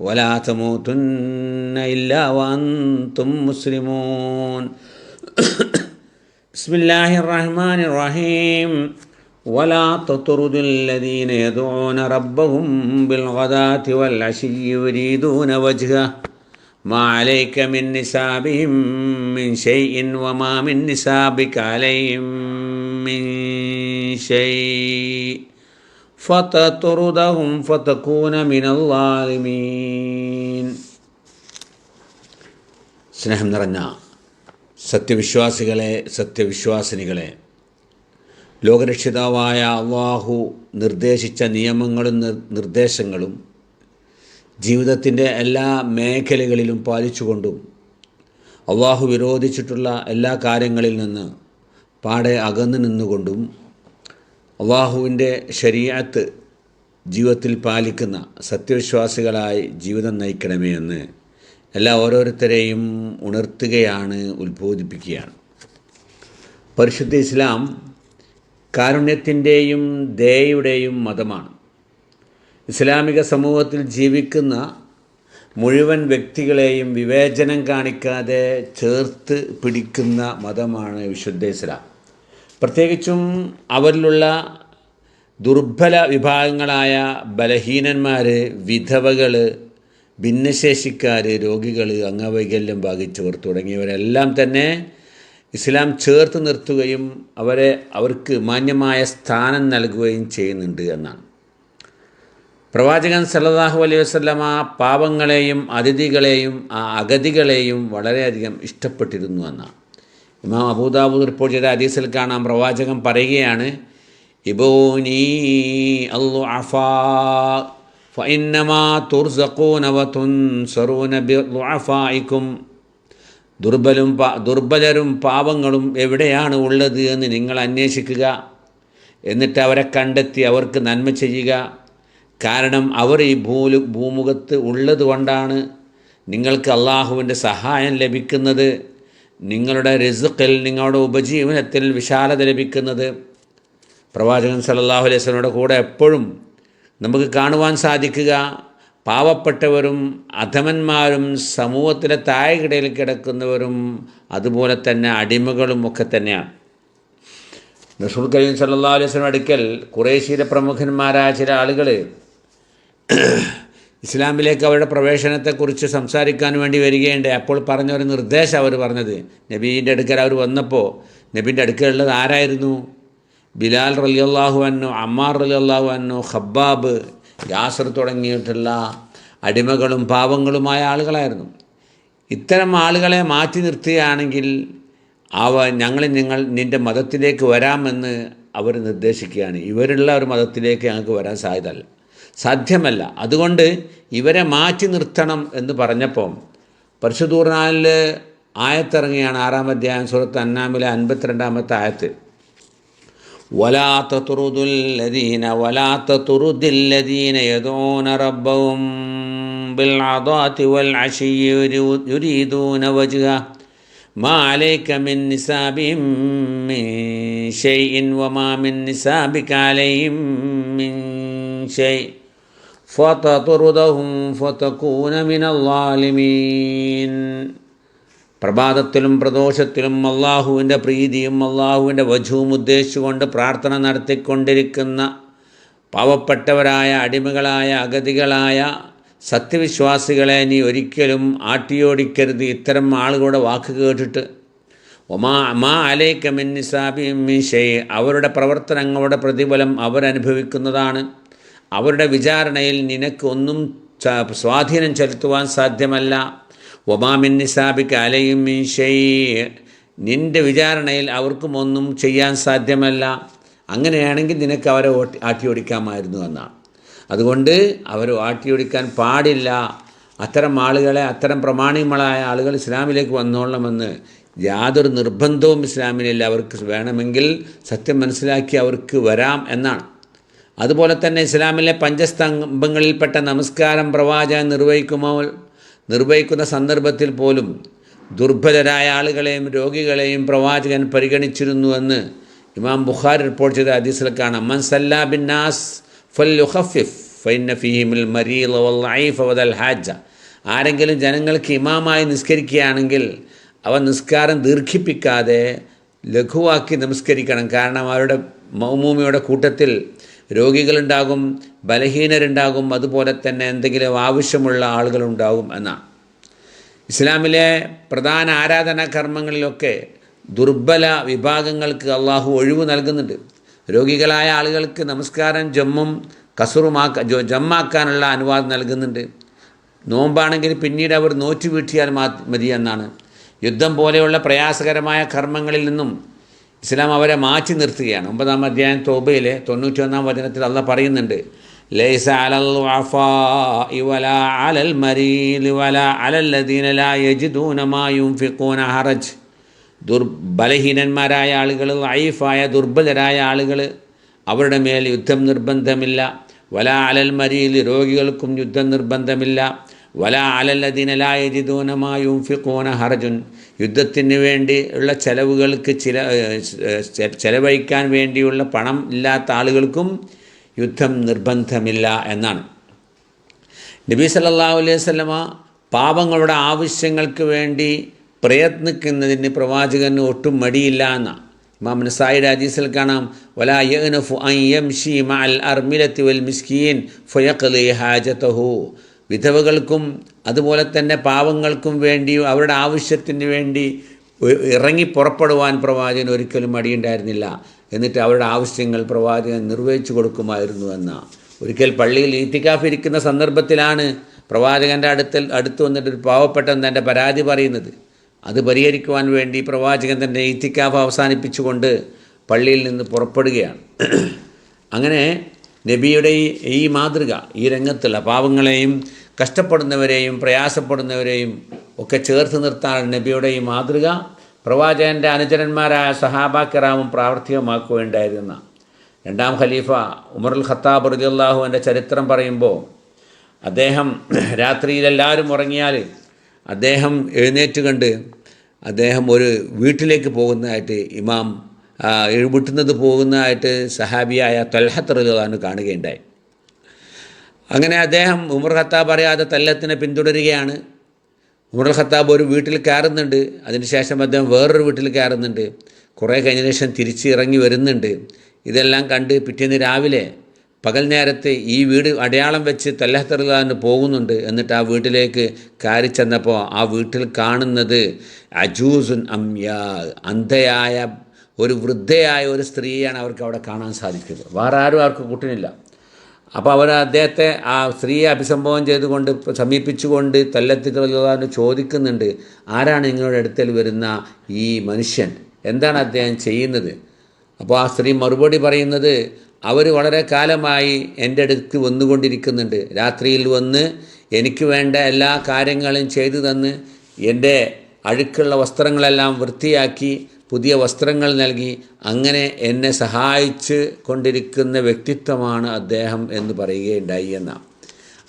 ولا تموتن إلا وأنتم مسلمون. بسم الله الرحمن الرحيم. ولا تطرد الذين يدعون ربهم بالغداة والعشي يريدون وجهه. ما عليك من نسابهم من شيء وما من نسابك عليهم من شيء. فتطردهم فتكون من الظالمين സ്നേഹം നിറഞ്ഞ സത്യവിശ്വാസികളെ സത്യവിശ്വാസിനികളെ ലോകരക്ഷിതാവായ അള്ളാഹു നിർദ്ദേശിച്ച നിയമങ്ങളും നിർദ്ദേശങ്ങളും ജീവിതത്തിൻ്റെ എല്ലാ മേഖലകളിലും പാലിച്ചുകൊണ്ടും അള്ളാഹു വിരോധിച്ചിട്ടുള്ള എല്ലാ കാര്യങ്ങളിൽ നിന്ന് പാടെ അകന്നു നിന്നുകൊണ്ടും അള്ളാഹുവിന്റെ ശരീരത്ത് ജീവിതത്തിൽ പാലിക്കുന്ന സത്യവിശ്വാസികളായി ജീവിതം നയിക്കണമേ എന്ന് എല്ലാ ഓരോരുത്തരെയും ഉണർത്തുകയാണ് ഉത്ബോധിപ്പിക്കുകയാണ്. പരിശുദ്ധ ഇസ്ലാം കാരുണ്യത്തിന്റെയും ദയയുടെയും മതമാണ്. ഇസ്ലാമിക സമൂഹത്തിൽ ജീവിക്കുന്ന മുഴുവൻ വ്യക്തികളെയും വിവേചനം കാണിക്കാതെ ചേർത്ത് പിടിക്കുന്ന മതമാണ് വിശുദ്ധ ഇസ്ലാം. പ്രത്യേകിച്ചും അവരിലുള്ള ദുർബല വിഭാഗങ്ങളായ ബലഹീനന്മാർ വിധവകൾ ഭിന്നശേഷിക്കാർ രോഗികൾ അംഗവൈകല്യം ബാധിച്ചവർ തുടങ്ങിയവരെല്ലാം തന്നെ ഇസ്ലാം ചേർത്ത് നിർത്തുകയും അവരെ അവർക്ക് മാന്യമായ സ്ഥാനം നൽകുകയും ചെയ്യുന്നുണ്ട് എന്നാണ്. പ്രവാചകൻ സല്ലല്ലാഹു അലൈഹി വസല്ലമ പാപങ്ങളെയും അതിഥികളെയും ആ അഗതികളെയും വളരെയധികം ഇഷ്ടപ്പെട്ടിരുന്നു എന്നാണ്. ഇമാം അബൂദാബൂദ് റിപ്പോർട്ട് ചെയ്ത ഹദീസിൽ കാണാം പ്രവാചകൻ പറയുകയാണ് ഇബോനി അല്ലു അഫാ ഫഇന്നമാ തുർസഖൂന വതുൻസറൂന ബിളുഅഫായിക്കും ദുർബലും ദുർബലരും പാവങ്ങളും എവിടെയാണ് ഉള്ളത് എന്ന് നിങ്ങൾ അന്വേഷിക്കുക. എന്നിട്ട് അവരെ കണ്ടെത്തി അവർക്ക് നന്മ ചെയ്യുക. കാരണം അവർ ഈ ഭൂലു ഭൂമുഖത്ത് ഉള്ളതുകൊണ്ടാണ് നിങ്ങൾക്ക് അള്ളാഹുവിന്റെ സഹായം ലഭിക്കുന്നത്. നിങ്ങളുടെ റിസുക്കിൽ നിങ്ങളുടെ ഉപജീവനത്തിൽ വിശാലത ലഭിക്കുന്നത് പ്രവാചകൻ സല്ലല്ലാഹു അലൈഹി വസല്ലമയുടെ കൂടെ എപ്പോഴും നമുക്ക് കാണുവാൻ സാധിക്കുക. പാവപ്പെട്ടവരും അധമന്മാരും സമൂഹത്തിലെ താഴെകിടയിൽ കിടക്കുന്നവരും അതുപോലെ തന്നെ അടിമകളും ഒക്കെ തന്നെയാണ്. നസുൽ കരീം സല്ലാ വസല്ലം അടുക്കൽ കുറേശ്ശിയിലെ പ്രമുഖന്മാരായ ചില ആളുകൾ ഇസ്ലാമിലേക്ക് അവരുടെ പ്രവേശനത്തെക്കുറിച്ച് സംസാരിക്കാൻ വേണ്ടി വരികയുണ്ട്. അപ്പോൾ പറഞ്ഞ ഒരു നിർദ്ദേശം അവർ പറഞ്ഞത്. നബീന്റെ അടുക്കൽ അവർ വന്നപ്പോൾ നബീന്റെ അടുക്കലുള്ളത് ആരായിരുന്നു? ബിലാൽ റലി അള്ളാഹു അന്നു അമ്മാർ റലി അള്ളാഹു അന്നു ഖബ്ബാബ് യാസർ തുടങ്ങിയിട്ടുള്ള അടിമകളും പാവങ്ങളുമായ ആളുകളായിരുന്നു. ഇത്തരം ആളുകളെ മാറ്റി നിർത്തുകയാണെങ്കിൽ അവ ഞങ്ങൾ നിങ്ങൾ നിന്റെ മതത്തിലേക്ക് വരാമെന്ന് അവർ നിർദ്ദേശിക്കുകയാണ്. ഇവരുള്ള ഒരു മതത്തിലേക്ക് ഞങ്ങൾക്ക് വരാൻ സാധ്യതല്ല സാധ്യമല്ല അതുകൊണ്ട് ഇവരെ മാറ്റി നിർത്തണം എന്ന് പറഞ്ഞപ്പം പരിശുദ്ധൂർനാലിൽ ആയത്തിറങ്ങിയാണ് ആറാം അധ്യായം സുഹൃത്ത് അന്നാമിലെ അൻപത്തിരണ്ടാമത്തെ ആയത്ത് ولا تطردوا الذين ولا تطرد الذين يدعون ربهم بالعضاة والعشي يريدون وجهه മാ അലൈക മിൻ നിസാബിഹിം മിൻ ഷൈഇൻ വമാ മിൻ നിസാബിക അലൈഹിം മിൻ ഷൈ ഫതകൂന പ്രഭാതത്തിലും പ്രദോഷത്തിലും അള്ളാഹുവിന്റെ പ്രീതിയും അള്ളാഹുവിന്റെ വധുവും ഉദ്ദേശിച്ചുകൊണ്ട് പ്രാർത്ഥന നടത്തിക്കൊണ്ടിരിക്കുന്ന പാവപ്പെട്ടവരായ അടിമകളായ അഗതികളായ സത്യവിശ്വാസികളെ നീ ഒരിക്കലും ആട്ടിയോടിക്കരുത്. ഇത്തരം ആളുകളുടെ വാക്ക് കേട്ടിട്ട് ഒമാ മാ അലേക്കമിൻ നിസാബി അവരുടെ പ്രവർത്തനങ്ങളുടെ പ്രതിഫലം അവരനുഭവിക്കുന്നതാണ്. അവരുടെ വിചാരണയിൽ നിനക്ക് ഒന്നും സ്വാധീനം ചെലുത്തുവാൻ സാധ്യമല്ല. ഒമാമിൻ നിസാബിക്ക് അലയും മിൻഷൈ നിന്റെ വിചാരണയിൽ അവർക്കും ഒന്നും ചെയ്യാൻ സാധ്യമല്ല. അങ്ങനെയാണെങ്കിൽ നിനക്ക് അവരെ ആട്ടിയോടിക്കാമായിരുന്നു എന്നാണ്. അതുകൊണ്ട് അവർ ആട്ടിയോടിക്കാൻ പാടില്ല. അത്തരം ആളുകളെ അത്തരം പ്രമാണികളായ ആളുകൾ ഇസ്ലാമിലേക്ക് വന്നോളണമെന്ന് യാതൊരു നിർബന്ധവും ഇസ്ലാമിലില്ല അവർക്ക് വേണമെങ്കിൽ സത്യം മനസ്സിലാക്കി അവർക്ക് വരാം എന്നാണ്. അതുപോലെ തന്നെ ഇസ്ലാമിലെ പഞ്ചസ്തംഭങ്ങളിൽപ്പെട്ട നമസ്കാരം പ്രവാചകൻ നിർവഹിക്കുമ്പോൾ നിർവഹിക്കുന്ന സന്ദർഭത്തിൽ പോലും ദുർബലരായ ആളുകളെയും രോഗികളെയും പ്രവാചകൻ പരിഗണിച്ചിരുന്നു എന്ന് ഇമാം ബുഖാർ റിപ്പോർട്ട് ചെയ്ത ഹദീസിൽ കാണാം. മൻ സല്ലാ ബിൻ നാസ് ഫൽ യുഖഫിഫ് ഫൈന ഫീഹിമിൽ മരീൽ വൽ ഹാജ. ആരെങ്കിലും ജനങ്ങൾക്ക് ഇമാമായി നിസ്കരിക്കുകയാണെങ്കിൽ അവ നിസ്കാരം ദീർഘിപ്പിക്കാതെ ലഘുവാക്കി നമസ്കരിക്കണം. കാരണം അവരുടെ മൗമൂമിയുടെ കൂട്ടത്തിൽ രോഗികളുണ്ടാകും ബലഹീനരുണ്ടാകും അതുപോലെ തന്നെ എന്തെങ്കിലും ആവശ്യമുള്ള ആളുകളുണ്ടാകും എന്നാണ്. ഇസ്ലാമിലെ പ്രധാന ആരാധനാ കർമ്മങ്ങളിലൊക്കെ ദുർബല വിഭാഗങ്ങൾക്ക് അള്ളാഹു ഒഴിവ് നൽകുന്നുണ്ട്. രോഗികളായ ആളുകൾക്ക് നമസ്കാരം ജമ്മും കസുറുമാക്ക ജമ്മാക്കാനുള്ള അനുവാദം നൽകുന്നുണ്ട്. നോമ്പാണെങ്കിൽ പിന്നീട് അവർ നോറ്റു വീട്ടിയാൽ മതി എന്നാണ് യുദ്ധം പോലെയുള്ള പ്രയാസകരമായ കർമ്മങ്ങളിൽ നിന്നും ഇസ്ലാം അവരെ മാറ്റി നിർത്തുകയാണ്. ഒമ്പതാം അധ്യായം തോബയിലെ തൊണ്ണൂറ്റി ഒന്നാം വചനത്തിൽ അല്ല പറയുന്നുണ്ട് ലൈസ അലൽ വഫാഇ വലാ അലൽ യുൻഫിഖൂന ഹറജ്. ദുർ ആളുകൾ ലൈഫായ ദുർബലരായ ആളുകൾ അവരുടെ മേൽ യുദ്ധം നിർബന്ധമില്ല. വല അലൽ മരിയിൽ രോഗികൾക്കും യുദ്ധം നിർബന്ധമില്ല. വല അലല്ലതിനലായജിദൂനമായും ഫിഖോന ഹർജുൻ. യുദ്ധത്തിന് വേണ്ടി ഉള്ള ചെലവുകൾക്ക് ചില ചെലവഴിക്കാൻ വേണ്ടിയുള്ള പണം ഇല്ലാത്ത ആളുകൾക്കും യുദ്ധം നിർബന്ധമില്ല എന്നാണ്. നബി സല്ലല്ലാഹു അലൈഹി വസല്ലമ പാപങ്ങളുടെ ആവശ്യങ്ങൾക്ക് വേണ്ടി പ്രയത്നിക്കുന്നതിന് പ്രവാചകന് ഒട്ടും മടിയില്ല എന്ന. ഇമാം നസായിയുടെ ഹദീസിൽ കാണാം വലാ യഅ്നഫു അൻ യംശി മഅൽ അർമിലത്തി വൽ മിസ്കീൻ ഫയഖ്ലി ഹാജതഹു. വിധവകൾക്കും അതുപോലെ തന്നെ പാവങ്ങൾക്കും വേണ്ടി അവരുടെ ആവശ്യത്തിന് വേണ്ടി ഇറങ്ങി പുറപ്പെടുവാൻ പ്രവാചകൻ ഒരിക്കലും മടിയുണ്ടായിരുന്നില്ല. എന്നിട്ട് അവരുടെ ആവശ്യങ്ങൾ പ്രവാചകൻ നിർവഹിച്ചു കൊടുക്കുമായിരുന്നു എന്ന. ഒരിക്കൽ പള്ളിയിൽ ഈത്തിക്കാഫ് ഇരിക്കുന്ന സന്ദർഭത്തിലാണ് പ്രവാചകന്റെ അടുത്തിൽ അടുത്ത് വന്നിട്ട് ഒരു പാവപ്പെട്ടൻ തന്റെ പരാതി പറയുന്നത്. അത് പരിഹരിക്കുവാൻ വേണ്ടി പ്രവാചകൻ തന്റെ ഈത്തിക്കാഫ് അവസാനിപ്പിച്ചുകൊണ്ട് പള്ളിയിൽ നിന്ന് പുറപ്പെടുകയാണ്. അങ്ങനെ നബിയുടെ ഈ മാതൃക ഈ രംഗത്തുള്ള പാവങ്ങളെയും കഷ്ടപ്പെടുന്നവരെയും പ്രയാസപ്പെടുന്നവരെയും ഒക്കെ ചേർത്ത് നിർത്താൻ നബിയുടെ ഈ മാതൃക പ്രവാചകന്റെ അനുചരന്മാരായ സഹാബാക്കിറാമും പ്രാവർത്തികമാക്കുകയുണ്ടായിരുന്ന. രണ്ടാം ഖലീഫ ഉമറുൽ ഖത്താബ് റുദിയുള്ളാഹുവിന്റെ ചരിത്രം പറയുമ്പോൾ അദ്ദേഹം രാത്രിയിൽ എല്ലാവരും ഉറങ്ങിയാൽ അദ്ദേഹം എഴുന്നേറ്റ് കണ്ട് അദ്ദേഹം ഒരു വീട്ടിലേക്ക് പോകുന്നതായിട്ട് ഇമാം ആ, വിട്ടുന്നത് പോകുന്നതായിട്ട് സഹാബിയായ തൊൽഹത്ത് റളിയല്ലാഹു കാണുകയുണ്ടായി. അങ്ങനെ അദ്ദേഹം ഉമർ ഖത്താബ് അറിയാതെ തല്ലത്തിനെ പിന്തുടരുകയാണ്. ഉമർ ഖത്താബ് ഒരു വീട്ടിൽ കയറുന്നുണ്ട്. അതിനുശേഷം അദ്ദേഹം വേറൊരു വീട്ടിൽ കയറുന്നുണ്ട്. കുറേ കഴിഞ്ഞ ശേഷം തിരിച്ച് ഇറങ്ങി വരുന്നുണ്ട്. ഇതെല്ലാം കണ്ട് പിറ്റേന്ന് രാവിലെ പകൽ നേരത്തെ ഈ വീട് അടയാളം വെച്ച് തല്ലഹത്തറുകാരന് പോകുന്നുണ്ട് എന്നിട്ട് ആ വീട്ടിലേക്ക് കയറി ചെന്നപ്പോൾ ആ വീട്ടിൽ കാണുന്നത് അജൂസുൻ അമ്യാ അന്ധയായ ഒരു വൃദ്ധയായ ഒരു സ്ത്രീയാണ് അവർക്ക് അവിടെ കാണാൻ സാധിക്കുന്നത്. വേറെ ആരും അവർക്ക് കൂട്ടിനില്ല. അപ്പോൾ അവർ അദ്ദേഹത്തെ ആ സ്ത്രീയെ അഭിസംബോധന ചെയ്തുകൊണ്ട് സമീപിച്ചുകൊണ്ട് തല്ലത്തിലുള്ള ചോദിക്കുന്നുണ്ട് ആരാണ് നിങ്ങളുടെ അടുത്തിൽ വരുന്ന ഈ മനുഷ്യൻ? എന്താണ് അദ്ദേഹം ചെയ്യുന്നത്? അപ്പോൾ ആ സ്ത്രീ മറുപടി പറയുന്നത് അവർ വളരെ കാലമായി എന്റെ അടുത്ത് വന്നുകൊണ്ടിരിക്കുന്നുണ്ട്. രാത്രിയിൽ വന്ന് എനിക്ക് വേണ്ട എല്ലാ കാര്യങ്ങളും ചെയ്തു തന്ന് എന്റെ അഴുക്കുള്ള വസ്ത്രങ്ങളെല്ലാം വൃത്തിയാക്കി പുതിയ വസ്ത്രങ്ങൾ നൽകി അങ്ങനെ എന്നെ സഹായിച്ച് കൊണ്ടിരിക്കുന്ന വ്യക്തിത്വമാണ് അദ്ദേഹം എന്ന് പറയുകയുണ്ടായി എന്നാണ്.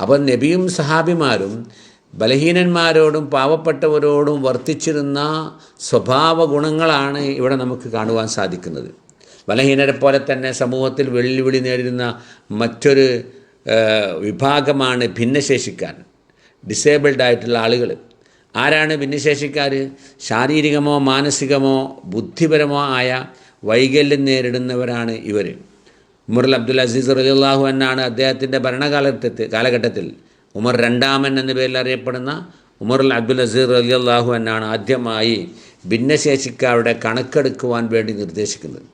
അപ്പം നബിയും സഹാബിമാരും ബലഹീനന്മാരോടും പാവപ്പെട്ടവരോടും വർത്തിച്ചിരുന്ന സ്വഭാവ ഗുണങ്ങളാണ് ഇവിടെ നമുക്ക് കാണുവാൻ സാധിക്കുന്നത്. ബലഹീനരെ പോലെ തന്നെ സമൂഹത്തിൽ വെല്ലുവിളി നേരിടുന്ന മറ്റൊരു വിഭാഗമാണ് ഭിന്നശേഷിക്കാർ ഡിസേബിൾഡ് ആയിട്ടുള്ള ആളുകൾ. ആരാണ് ഭിന്നശേഷിക്കാർ ശാരീരികമോ മാനസികമോ ബുദ്ധിപരമോ ആയ വൈകല്യം നേരിടുന്നവരാണ് ഇവർ ഉമർ അബ്ദുൽ അസീസ് റലിയുള്ളാഹു എന്നാണ് അദ്ദേഹത്തിന്റെ ഭരണകാലഘട്ടത്തിൽ കാലഘട്ടത്തിൽ. ഉമർ രണ്ടാമൻ എന്ന പേരിൽ അറിയപ്പെടുന്ന ഉമർ അബ്ദുൽ അസീർ റലിയുള്ളാഹു എന്നാണ് ആദ്യമായി ഭിന്നശേഷിക്കാരുടെ കണക്കെടുക്കുവാൻ വേണ്ടി നിർദ്ദേശിക്കുന്നത്.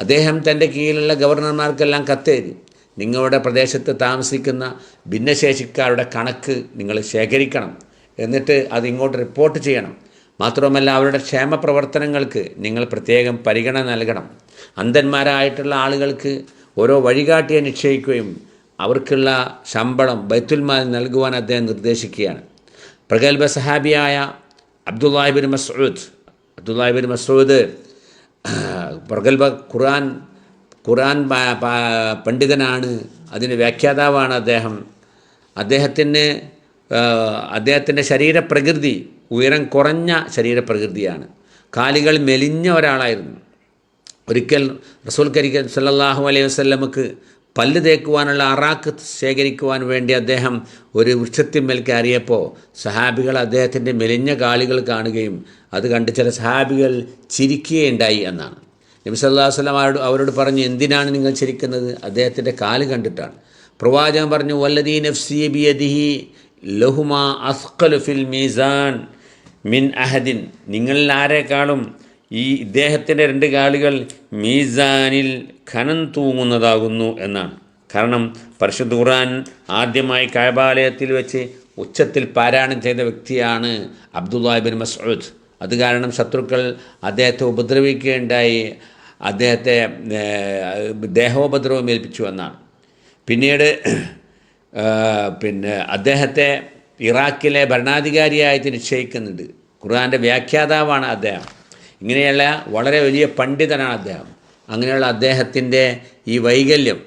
അദ്ദേഹം തന്റെ കീഴിലുള്ള ഗവർണർമാർക്കെല്ലാം കത്തെഴുതി നിങ്ങളുടെ പ്രദേശത്ത് താമസിക്കുന്ന ഭിന്നശേഷിക്കാരുടെ കണക്ക് നിങ്ങൾ ശേഖരിക്കണം. എന്നിട്ട് അത് ഇങ്ങോട്ട് റിപ്പോർട്ട് ചെയ്യണം. മാത്രവുമല്ല അവരുടെ ക്ഷേമ പ്രവർത്തനങ്ങൾക്ക് നിങ്ങൾ പ്രത്യേകം പരിഗണന നൽകണം. അന്ധന്മാരായിട്ടുള്ള ആളുകൾക്ക് ഓരോ വഴികാട്ടിയെ നിശ്ചയിക്കുകയും അവർക്കുള്ള ശമ്പളം ബൈത്തുൽമാൽ നൽകുവാൻ അദ്ദേഹം നിർദ്ദേശിക്കുകയാണ്. പ്രഗത്ഭ സഹാബിയായ അബ്ദുല്ലാഹിബിൻ മസൂദ് അബ്ദുല്ലാഹിബിൻ മസൂദ് പ്രഗത്ഭ ഖുർആൻ ഖുർആൻ പണ്ഡിതനാണ്. അതിന് വ്യാഖ്യാതാവാണ് അദ്ദേഹം. അദ്ദേഹത്തിന് അദ്ദേഹത്തിന്റെ ശരീരപ്രകൃതി ഉയരം കുറഞ്ഞ ശരീരപ്രകൃതിയാണ്. കാലുകൾ മെലിഞ്ഞ ഒരാളായിരുന്നു. ഒരിക്കൽ റസൂൽ കരിക്കൽ സല്ലാഹു അലൈഹി വസല്ലമക്ക് പല്ല് തേക്കുവാനുള്ള അറാക്ക് ശേഖരിക്കുവാൻ വേണ്ടി അദ്ദേഹം ഒരു വൃക്ഷത്തിന്മേൽ കയറിയപ്പോൾ സഹാബികൾ അദ്ദേഹത്തിന്റെ മെലിഞ്ഞ കാലുകൾ കാണുകയും അത് കണ്ട് ചില സഹാബികൾ ചിരിക്കുകയുണ്ടായി എന്നാണ്. നബി സല്ലല്ലാഹു അലൈഹി വസല്ലം അവരോട് അവരോട് പറഞ്ഞു എന്തിനാണ് നിങ്ങൾ ചിരിക്കുന്നത്? അദ്ദേഹത്തിന്റെ കാൽ കണ്ടിട്ടാണ്. പ്രവാചകൻ പറഞ്ഞു വല്ലതീ നഫ്സി ബിയദിഹി ലഹുമ അസ്ഖലു ഫിൽ മീസാൻ മിൻ അഹദിൻ. നിങ്ങളിൽ ആരെക്കാളും ഈ ഇദ്ദേഹത്തിന്റെ രണ്ട് കാലുകൾ മീസാനിൽ ഖനം തൂങ്ങുന്നതാകുന്നു എന്നാണ്. കാരണം പരിശുദ്ധ ഖുർആൻ ആദ്യമായി കഴബാലയത്തിൽ വെച്ച് ഉച്ചത്തിൽ പാരായണം ചെയ്ത വ്യക്തിയാണ് അബ്ദുല്ലാഹിബിൻ മസ്ഊദ്. അത് കാരണം ശത്രുക്കൾ അദ്ദേഹത്തെ ഉപദ്രവിക്കുകയുണ്ടായി. അദ്ദേഹത്തെ ദേഹോപദ്രവം ഏൽപ്പിച്ചു എന്നാണ്. പിന്നീട് പിന്നെ അദ്ദേഹത്തെ ഇറാഖിലെ ഭരണാധികാരിയായിട്ട് നിശ്ചയിക്കുന്നുണ്ട് ഖുർആാന്റെ വ്യാഖ്യാതാവാണ് അദ്ദേഹം. ഇങ്ങനെയുള്ള വളരെ വലിയ പണ്ഡിതനാണ് അദ്ദേഹം. അങ്ങനെയുള്ള അദ്ദേഹത്തിന്റെ ഈ വൈകല്യം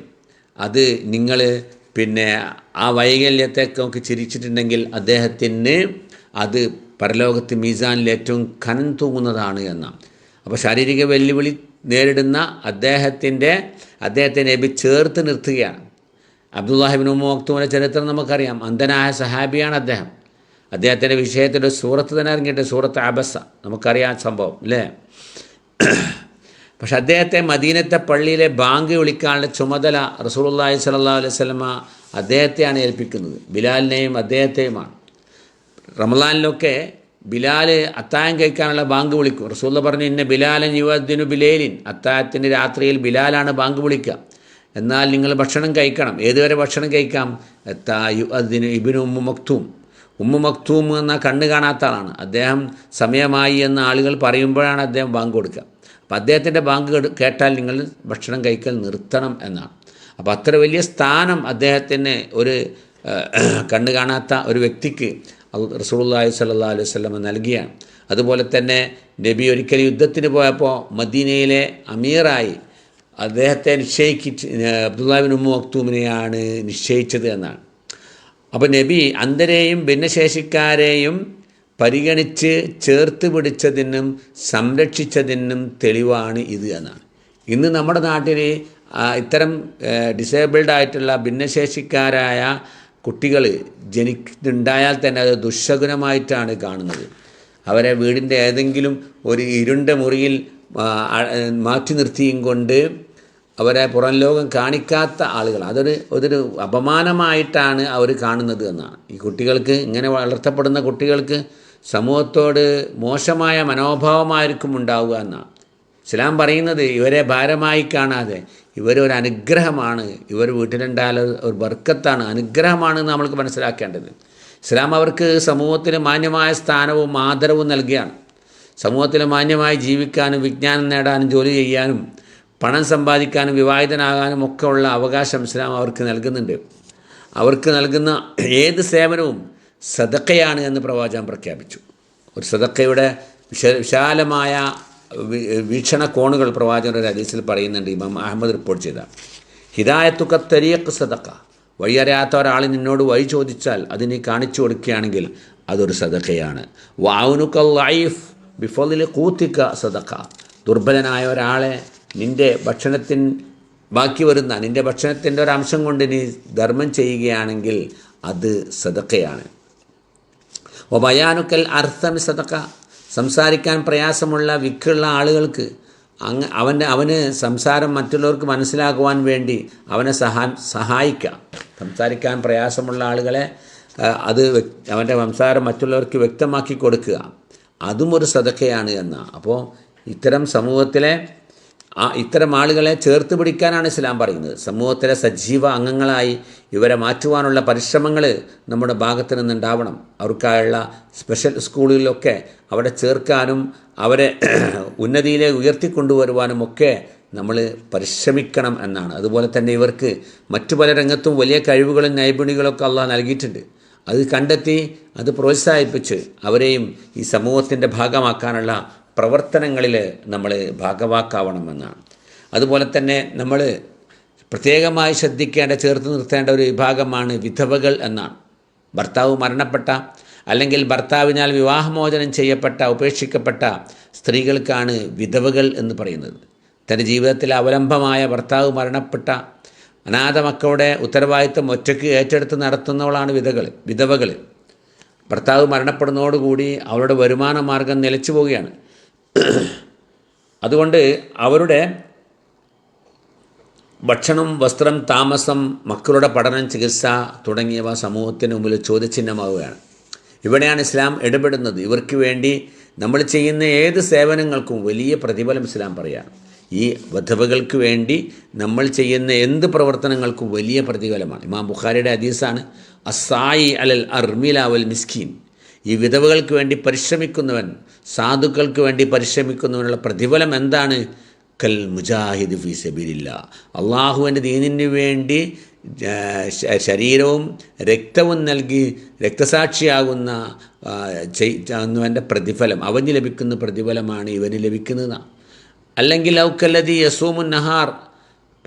അത് നിങ്ങൾ പിന്നെ ആ വൈകല്യത്തെ നമുക്ക് ചിരിച്ചിട്ടുണ്ടെങ്കിൽ അദ്ദേഹത്തിന് അത് പരലോകത്ത് മീസാനിൽ ഏറ്റവും കനം തൂങ്ങുന്നതാണ് എന്നാണ്. അപ്പോൾ ശാരീരിക വെല്ലുവിളി നേരിടുന്ന അദ്ദേഹത്തിന്റെ അദ്ദേഹത്തെ നബി ചേർത്ത് നിർത്തുകയാണ്. അബ്ദുല്ലാഹിബിൻ ഉമ്മോക്തുവിന്റെ ചരിത്രം നമുക്കറിയാം. അന്ധനായ സഹാബിയാണ് അദ്ദേഹം. അദ്ദേഹത്തിന്റെ വിഷയത്തിന്റെ സൂറത്ത് തന്നെ ഇറങ്ങിയിട്ട് സൂറത്ത് അബസ. നമുക്കറിയാം സംഭവം അല്ലേ? പക്ഷെ അദ്ദേഹത്തെ മദീനത്തെ പള്ളിയിലെ ബാങ്ക് വിളിക്കാനുള്ള ചുമതല റസൂലുള്ളാഹി സ്വല്ലാ അലൈഹി വസല്ലമ അദ്ദേഹത്തെയാണ് ഏൽപ്പിക്കുന്നത്. ബിലാലിനെയും അദ്ദേഹത്തെയുമാണ്. റമദാനിലൊക്കെ ബിലാൽ അത്തായം കഴിക്കാനുള്ള ബാങ്ക് വിളിക്കും. റസൂല്ല പറഞ്ഞു ഇന്ന ബിലാലൻ യുവദ്ദിനു ബിലേലിൻ. അത്തായത്തിന്റെ രാത്രിയിൽ ബിലാലാണ് ബാങ്ക് വിളിക്കുക. എന്നാൽ നിങ്ങൾ ഭക്ഷണം കഴിക്കണം. ഏതുവരെ ഭക്ഷണം കഴിക്കാം? തായു അതിന് Ibn Umm Maktoom. Umm Maktoom എന്ന കണ്ണ് കാണാത്ത ആളാണ്. അദ്ദേഹം സമയമായി എന്ന് ആളുകൾ പറയുമ്പോഴാണ് അദ്ദേഹം ബാങ്ക് കൊടുക്കുക. അപ്പോൾ അദ്ദേഹത്തിന്റെ ബാങ്ക് കേട്ടാൽ നിങ്ങൾ ഭക്ഷണം കഴിക്കൽ നിർത്തണം എന്നാണ്. അപ്പോൾ അത്ര വലിയ സ്ഥാനം അദ്ദേഹത്തിന് ഒരു കണ്ണ് കാണാത്ത ഒരു വ്യക്തിക്ക് അത് റസൂലുള്ളാഹി സ്വല്ലല്ലാഹു അലൈഹി വസല്ലം നൽകിയാണ്. അതുപോലെ തന്നെ നബി ഒരിക്കൽ യുദ്ധത്തിന് പോയപ്പോൾ മദീനയിലെ അമീറായി അദ്ദേഹത്തെ നിശ്ചയിക്ക അബ്ദുല്ലാബിൻ ഉമ്മു മക്തൂമിനെയാണ് നിശ്ചയിച്ചത് എന്നാണ്. അപ്പോൾ നബി അന്ധരെയും ഭിന്നശേഷിക്കാരെയും പരിഗണിച്ച് ചേർത്ത് പിടിച്ചതിനും സംരക്ഷിച്ചതിനും തെളിവാണ് ഇത് എന്നാണ്. ഇന്ന് നമ്മുടെ നാട്ടിൽ ഇത്തരം ഡിസേബിൾഡ് ആയിട്ടുള്ള ഭിന്നശേഷിക്കാരായ കുട്ടികൾ ജനിക്കുന്നുണ്ടായാൽ തന്നെ അത് ദുശകുനമായിട്ടാണ് കാണുന്നത്. അവരെ വീടിന്റെ ഏതെങ്കിലും ഒരു ഇരുണ്ട മുറിയിൽ മാറ്റി നിർത്തിയും കൊണ്ട് അവരെ പുറം ലോകം കാണിക്കാത്ത ആളുകൾ. അതൊരു അതൊരു അപമാനമായിട്ടാണ് അവർ കാണുന്നത് എന്നാണ്. ഈ കുട്ടികൾക്ക് ഇങ്ങനെ വളർത്തപ്പെടുന്ന കുട്ടികൾക്ക് സമൂഹത്തോട് മോശമായ മനോഭാവമായിരിക്കും ഉണ്ടാവുക എന്നാണ്. ഇസ്ലാം പറയുന്നത് ഇവരെ ഭാരമായി കാണാതെ ഇവരൊരു അനുഗ്രഹമാണ്. ഇവർ വീട്ടിലുണ്ടായാൽ ഒരു- ബർക്കത്താണ്. അനുഗ്രഹമാണ് എന്ന് നമ്മൾക്ക് മനസ്സിലാക്കേണ്ടത്. ഇസ്ലാം അവർക്ക് സമൂഹത്തിന് മാന്യമായ സ്ഥാനവും ആദരവും നൽകുകയാണ് സമൂഹത്തിൽ മാന്യമായി ജീവിക്കാനും വിജ്ഞാനം നേടാനും ജോലി ചെയ്യാനും പണം സമ്പാദിക്കാനും വിവാഹിതനാകാനും ഒക്കെ ഉള്ള അവകാശം ഇസ്ലാം അവർക്ക് നൽകുന്നുണ്ട്. അവർക്ക് നൽകുന്ന ഏത് സേവനവും സദക്കയാണ് എന്ന് പ്രവാചകൻ പ്രഖ്യാപിച്ചു. ഒരു സദക്കയുടെ വിശാലമായ വീക്ഷണ കോണുകൾ പ്രവാചകൻ ഒരു ഹദീസിൽ പറയുന്നുണ്ട് ഇമാം അഹമ്മദ് റിപ്പോർട്ട് ചെയ്ത. ഹിതായത്തുക്ക തെരിയക്ക് സദക്ക വഴിയറിയാത്ത ഒരാൾ നിന്നോട് വഴി ചോദിച്ചാൽ അതിനെ കാണിച്ചു കൊടുക്കുകയാണെങ്കിൽ അതൊരു സദക്കയാണ് വാവുനുക്ക ലൈഫ് ബിഫോദിൽ കൂത്തിക്ക സദക്ക. ദുർബലനായ ഒരാളെ നിന്റെ ഭക്ഷണത്തിൻ ബാക്കി വരുന്ന നിന്റെ ഭക്ഷണത്തിന്റെ ഒരു അംശം കൊണ്ട് നീ ധർമ്മം ചെയ്യുകയാണെങ്കിൽ അത് സദക്കയാണ്. ഒബയാനുക്കൽ അർത്ഥം സദക്ക. സംസാരിക്കാൻ പ്രയാസമുള്ള വിക്കുള്ള ആളുകൾക്ക് അങ്ങ് അവന്റെ അവന് സംസാരം മറ്റുള്ളവർക്ക് മനസ്സിലാക്കുവാൻ വേണ്ടി അവനെ സഹാ സഹായിക്കാം. സംസാരിക്കാൻ പ്രയാസമുള്ള ആളുകളെ അത് അവന്റെ സംസാരം മറ്റുള്ളവർക്ക് വ്യക്തമാക്കി കൊടുക്കുക. അതും ഒരു സതക്കയാണ് എന്ന. അപ്പോൾ ഇത്തരം സമൂഹത്തിലെ ആ ഇത്തരം ആളുകളെ ചേർത്ത് പിടിക്കാനാണ് ഇസ്ലാം പറയുന്നത്. സമൂഹത്തിലെ സജീവ അംഗങ്ങളായി ഇവരെ മാറ്റുവാനുള്ള പരിശ്രമങ്ങൾ നമ്മുടെ ഭാഗത്ത് നിന്നുണ്ടാവണം. അവർക്കായുള്ള സ്പെഷ്യൽ സ്കൂളുകളിലൊക്കെ അവിടെ ചേർക്കാനും അവരെ ഉന്നതിയിലേക്ക് ഉയർത്തിക്കൊണ്ടുവരുവാനും ഒക്കെ നമ്മൾ പരിശ്രമിക്കണം എന്നാണ്. അതുപോലെ തന്നെ ഇവർക്ക് മറ്റു പല രംഗത്തും വലിയ കഴിവുകളും നൈപുണികളൊക്കെ അള്ളാഹ് നൽകിയിട്ടുണ്ട്. അത് കണ്ടെത്തി അത് പ്രോത്സാഹിപ്പിച്ച് അവരെയും ഈ സമൂഹത്തിന്റെ ഭാഗമാക്കാനുള്ള പ്രവർത്തനങ്ങളിൽ നമ്മൾ ഭാഗവാക്കാവണമെന്നാണ്. അതുപോലെ തന്നെ നമ്മൾ പ്രത്യേകമായി ശ്രദ്ധിക്കേണ്ട ചേർത്ത് നിർത്തേണ്ട ഒരു വിഭാഗമാണ് വിധവകൾ എന്നാണ്. ഭർത്താവ് മരണപ്പെട്ട അല്ലെങ്കിൽ ഭർത്താവിനാൽ വിവാഹമോചനം ചെയ്യപ്പെട്ട ഉപേക്ഷിക്കപ്പെട്ട സ്ത്രീകൾക്കാണ് വിധവകൾ എന്ന് പറയുന്നത്. തന്റെ ജീവിതത്തിലെ അവലംബമായ ഭർത്താവ് മരണപ്പെട്ട അനാഥ മക്കളുടെ ഉത്തരവാദിത്വം ഒറ്റയ്ക്ക് ഏറ്റെടുത്ത് നടത്തുന്നവളാണ് വിധകൾ വിധവകൾ ഭർത്താവ് മരണപ്പെടുന്നതോടുകൂടി അവരുടെ വരുമാന മാർഗം നിലച്ചു പോവുകയാണ്. അതുകൊണ്ട് അവരുടെ ഭക്ഷണം വസ്ത്രം താമസം മക്കളുടെ പഠനം ചികിത്സ തുടങ്ങിയവ സമൂഹത്തിന് മുമ്പിൽ ചോദ്യചിഹ്നമാവുകയാണ്. ഇവിടെയാണ് ഇസ്ലാം ഇടപെടുന്നത്. ഇവർക്ക് വേണ്ടി നമ്മൾ ചെയ്യുന്ന ഏത് സേവനങ്ങൾക്കും വലിയ പ്രതിഫലം ഇസ്ലാം പറയാണ് ഈ വധവകൾക്ക് വേണ്ടി നമ്മൾ ചെയ്യുന്ന എന്ത് പ്രവർത്തനങ്ങൾക്കും വലിയ പ്രതിഫലമാണ്. ഇമാം ബുഖാരിയുടെ ഹദീസാണ് അസായി അലൽ അർമിലാവൽ മിസ്കീൻ. ഈ വിധവകൾക്ക് വേണ്ടി പരിശ്രമിക്കുന്നവൻ സാധുക്കൾക്ക് വേണ്ടി പരിശ്രമിക്കുന്നവനുള്ള പ്രതിഫലം എന്താണ്? കൽ മുജാഹിദ് ഫി സബീലില്ല. അള്ളാഹുവിന്റെ ദീനിന് വേണ്ടി ശരീരവും രക്തവും നൽകി രക്തസാക്ഷിയാകുന്ന ചെയ്യുന്നവന്റെ പ്രതിഫലം അവന് ലഭിക്കുന്ന പ്രതിഫലമാണ് ഇവന് ലഭിക്കുന്നതാണ്. അല്ലെങ്കിൽ ഔക്കല്ലതി യസൂമുൻ നഹാർ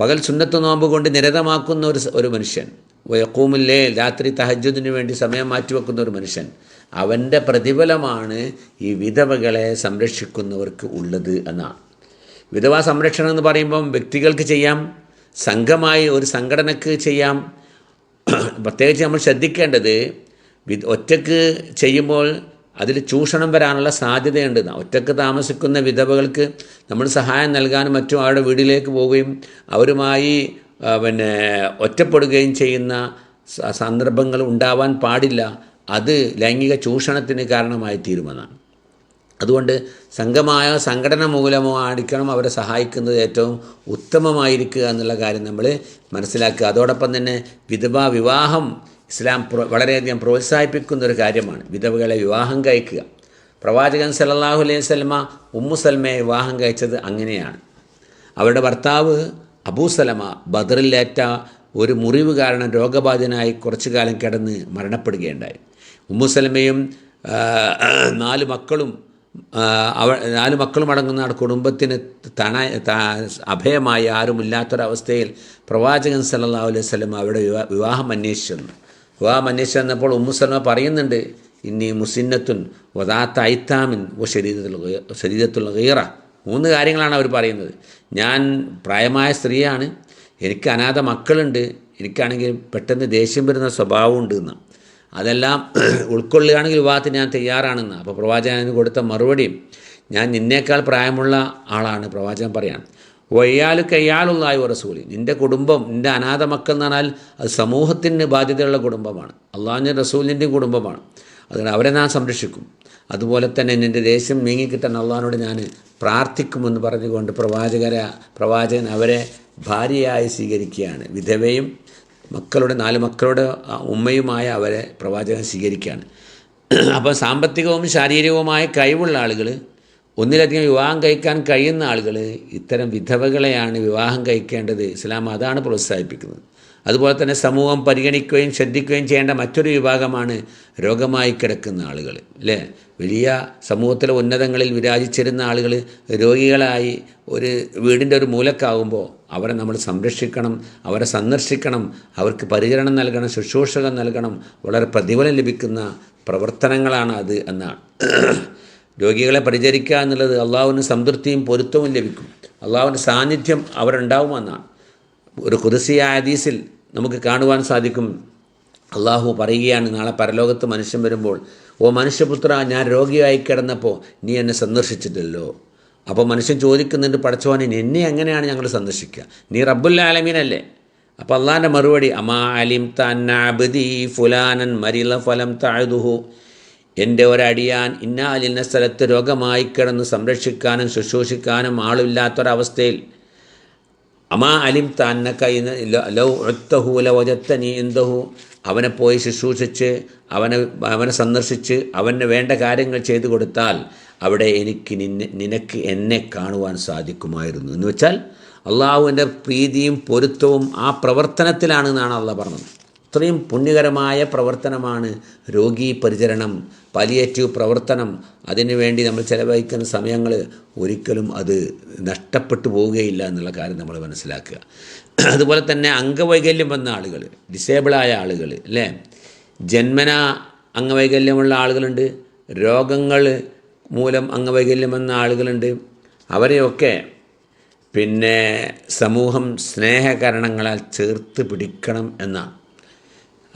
പകൽ സുന്നത്ത് നോമ്പ് കൊണ്ട് നിരതമാക്കുന്ന ഒരു ഒരു മനുഷ്യൻ. വയക്കൂമില്ലേ രാത്രി തഹജ്ജുദിന് വേണ്ടി സമയം മാറ്റിവെക്കുന്ന ഒരു മനുഷ്യൻ. അവന്റെ പ്രതിഫലമാണ് ഈ വിധവകളെ സംരക്ഷിക്കുന്നവർക്ക് ഉള്ളത് എന്നാണ്. വിധവാ സംരക്ഷണം എന്ന് പറയുമ്പം വ്യക്തികൾക്ക് ചെയ്യാം സംഘമായി ഒരു സംഘടനക്ക് ചെയ്യാം. പ്രത്യേകിച്ച് നമ്മൾ ശ്രദ്ധിക്കേണ്ടത് ഒറ്റയ്ക്ക് ചെയ്യുമ്പോൾ അതിൽ ചൂഷണം വരാനുള്ള സാധ്യതയുണ്ട്. ഒറ്റയ്ക്ക് താമസിക്കുന്ന വിധവകൾക്ക് നമ്മൾ സഹായം നൽകാനും മറ്റും അവരുടെ വീട്ടിലേക്ക് പോവുകയും അവരുമായി പിന്നെ ഒറ്റപ്പെടുകയും ചെയ്യുന്ന സന്ദർഭങ്ങൾ ഉണ്ടാവാൻ പാടില്ല. അത് ലൈംഗിക ചൂഷണത്തിന് കാരണമായി തീരുമെന്നാണ്. അതുകൊണ്ട് സംഘമായ സംഘടന മൂലമോ ആയിരിക്കണം അവരെ സഹായിക്കുന്നത് ഏറ്റവും ഉത്തമമായിരിക്കുക എന്നുള്ള കാര്യം നമ്മൾ മനസ്സിലാക്കുക. അതോടൊപ്പം തന്നെ വിധവാ വിവാഹം ഇസ്ലാം വളരെയധികം പ്രോത്സാഹിപ്പിക്കുന്ന ഒരു കാര്യമാണ്. വിധവകളെ വിവാഹം കഴിക്കുക. പ്രവാചകൻ സല്ലല്ലാഹു അലൈഹി സ്വലമ ഉമ്മു സൽമയെ വിവാഹം കഴിച്ചത് അങ്ങനെയാണ്. അവരുടെ ഭർത്താവ് അബൂ അബൂസലമ ബദറിലേറ്റ ഒരു മുറിവ് കാരണം രോഗബാധിതനായി കുറച്ചു കാലം കിടന്ന് മരണപ്പെടുകയുണ്ടായി. ഉമ്മു സൽമയും നാല് മക്കളും അവ നാല് മക്കളും അടങ്ങുന്ന കുടുംബത്തിന് തണ അഭയമായി ആരുമില്ലാത്തൊരവസ്ഥയിൽ പ്രവാചകൻ സല്ലല്ലാഹു അലൈഹി സ്വലം അവരുടെ വിവാഹം അന്വേഷിച്ചു വന്നു മനീഷ എന്നപ്പോൾ ഉമ്മുസലമ പറയുന്നുണ്ട് ഇനി മുസിന്നത്തുൻ വദാത്ത ഐത്താമിൻ ഓ ശരീരത്തിൽ ശരീരത്തുള്ള ഗീറ. മൂന്ന് കാര്യങ്ങളാണ് അവർ പറയുന്നത്. ഞാൻ പ്രായമായ സ്ത്രീയാണ് എനിക്ക് അനാഥ മക്കളുണ്ട് എനിക്കാണെങ്കിൽ പെട്ടെന്ന് ദേഷ്യം വരുന്ന സ്വഭാവമുണ്ട് എന്ന്. അതെല്ലാം ഉൾക്കൊള്ളുകയാണെങ്കിൽ വിവാഹത്തിന് ഞാൻ തയ്യാറാണെന്ന്. അപ്പോൾ പ്രവാചകന് കൊടുത്ത മറുപടിയും ഞാൻ നിന്നേക്കാൾ പ്രായമുള്ള ആളാണ് പ്രവാചകൻ പറയാണ്. വയ്യാലു കയ്യാലുള്ളായി റസൂലി. നിന്റെ കുടുംബം നിന്റെ അനാഥ മക്കൾ എന്ന് പറഞ്ഞാൽ അത് സമൂഹത്തിന് ബാധ്യതയുള്ള കുടുംബമാണ്. അള്ളാഹിന്റെ റസൂലിന്റെയും കുടുംബമാണ്. അതുകൊണ്ട് അവരെ ഞാൻ സംരക്ഷിക്കും. അതുപോലെ തന്നെ നിന്റെ ദേഷ്യം നീങ്ങിക്കിട്ടാൻ അള്ളാഹിനോട് ഞാൻ പ്രാർത്ഥിക്കുമെന്ന് പറഞ്ഞുകൊണ്ട് പ്രവാചകര പ്രവാചകൻ അവരെ ഭാര്യയായി സ്വീകരിക്കുകയാണ്. വിധവയും മക്കളുടെ നാല് മക്കളുടെ ഉമ്മയുമായ അവരെ പ്രവാചകൻ സ്വീകരിക്കുകയാണ്. അപ്പോൾ സാമ്പത്തികവും ശാരീരികവുമായ കഴിവുള്ള ആളുകൾ ഒന്നിലധികം വിവാഹം കഴിക്കാൻ കഴിയുന്ന ആളുകൾ ഇത്തരം വിധവകളെയാണ് വിവാഹം കഴിക്കേണ്ടത്. ഇസ്ലാം അതാണ് പ്രോത്സാഹിപ്പിക്കുന്നത്. അതുപോലെ തന്നെ സമൂഹം പരിഗണിക്കുകയും ശ്രദ്ധിക്കുകയും ചെയ്യേണ്ട മറ്റൊരു വിഭാഗമാണ് രോഗമായി കിടക്കുന്ന ആളുകൾ അല്ലേ വലിയ സമൂഹത്തിലെ ഉന്നതങ്ങളിൽ വിരാജിച്ചിരുന്ന ആളുകൾ രോഗികളായി ഒരു വീടിന്റെ ഒരു മൂലക്കാവുമ്പോൾ അവരെ നമ്മൾ സംരക്ഷിക്കണം അവരെ സന്ദർശിക്കണം അവർക്ക് പരിചരണം നൽകണം ശുശ്രൂഷകൾ നൽകണം വളരെ പ്രതിഫലം ലഭിക്കുന്ന പ്രവർത്തനങ്ങളാണ് അത് എന്നാണ്. രോഗികളെ പരിചരിക്കുക എന്നുള്ളത് അള്ളാഹുവിന് സംതൃപ്തിയും പൊരുത്തവും ലഭിക്കും. അള്ളാഹുവിന്റെ സാന്നിധ്യം അവരുണ്ടാവുമെന്നാണ്. ഒരു കുതിസിയ ഹദീസിൽ നമുക്ക് കാണുവാൻ സാധിക്കും. അള്ളാഹു പറയുകയാണ് നാളെ പരലോകത്ത് മനുഷ്യൻ വരുമ്പോൾ ഓ മനുഷ്യപുത്ര ഞാൻ രോഗിയായി കിടന്നപ്പോൾ നീ എന്നെ സന്ദർശിച്ചിട്ടല്ലോ അപ്പോൾ മനുഷ്യൻ ചോദിക്കുന്നുണ്ട് പടച്ചോനെ എന്നെ എങ്ങനെയാണ് ഞങ്ങൾ സന്ദർശിക്കുക? നീ റബ്ബുൽ ആലമീനല്ലേ അപ്പോൾ അള്ളാഹിന്റെ മറുപടി അമാ അലിം തന്നബദി ഫുലാനൻ മരില ഫലം താഴുതുഹു എന്റെ ഒരടിയാൻ ഇന്നാലിന്ന സ്ഥലത്ത് രോഗമായി കിടന്ന് സംരക്ഷിക്കാനും ശുശ്രൂഷിക്കാനും ആളില്ലാത്തൊരവസ്ഥയിൽ അമാ അലിം താന്നക്ക ലൗ ഒത്തഹു ലവജത്തനി എന്തഹു അവനെ പോയി ശുശ്രൂഷിച്ച് അവനെ അവനെ സന്ദർശിച്ച് അവന് വേണ്ട കാര്യങ്ങൾ ചെയ്തു കൊടുത്താൽ അവിടെ എനിക്ക് നിന്നെ നിനക്ക് എന്നെ കാണുവാൻ സാധിക്കുമായിരുന്നു. എന്ന് വെച്ചാൽ അള്ളാഹുവിന്റെ പ്രീതിയും പൊരുത്തവും ആ പ്രവർത്തനത്തിലാണ് എന്നാണ് അള്ളാഹ് പറഞ്ഞത്. ഇത്രയും പുണ്യകരമായ പ്രവർത്തനമാണ് രോഗീ പരിചരണം പാലിയേറ്റീവ് പ്രവർത്തനം അതിനുവേണ്ടി നമ്മൾ ചിലവഴിക്കുന്ന സമയങ്ങൾ ഒരിക്കലും അത് നഷ്ടപ്പെട്ടു പോവുകയില്ല എന്നുള്ള കാര്യം നമ്മൾ മനസ്സിലാക്കുക. അതുപോലെ തന്നെ അംഗവൈകല്യം വന്ന ആളുകൾ ഡിസേബിളായ ആളുകൾ അല്ലേ? ജന്മന അംഗവൈകല്യമുള്ള ആളുകളുണ്ട് രോഗങ്ങൾ മൂലം അംഗവൈകല്യം വന്ന ആളുകളുണ്ട്. അവരെയൊക്കെ പിന്നെ സമൂഹം സ്നേഹകരണങ്ങളാൽ ചേർത്ത് പിടിക്കണം എന്നാണ്.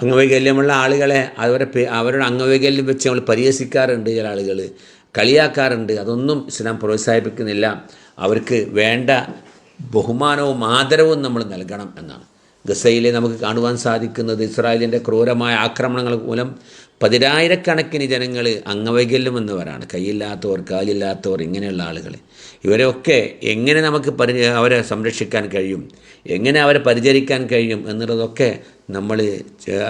അംഗവൈകല്യമുള്ള ആളുകളെ അവരെ അവരുടെ അംഗവൈകല്യം വെച്ച് നമ്മൾ പരിഹസിക്കാറുണ്ട് ചില ആളുകൾ. കളിയാക്കാറുണ്ട്. അതൊന്നും ഇസ്ലാം പ്രോത്സാഹിപ്പിക്കുന്നില്ല. അവർക്ക് വേണ്ട ബഹുമാനവും ആദരവും നമ്മൾ നൽകണം എന്നാണ്. ഗസയിലെ നമുക്ക് കാണുവാൻ സാധിക്കുന്നത് ഇസ്രായേലിന്റെ ക്രൂരമായ ആക്രമണങ്ങൾ മൂലം പതിനായിരക്കണക്കിന് ജനങ്ങൾ അംഗവൈകല്യം അംഗവൈകല്യമെന്നവരാണ് കൈയില്ലാത്തവർ കാലില്ലാത്തവർ ഇങ്ങനെയുള്ള ആളുകൾ ഇവരെയൊക്കെ എങ്ങനെ നമുക്ക് പരി അവരെ സംരക്ഷിക്കാൻ കഴിയും? എങ്ങനെ അവരെ പരിചരിക്കാൻ കഴിയും? എന്നുള്ളതൊക്കെ നമ്മൾ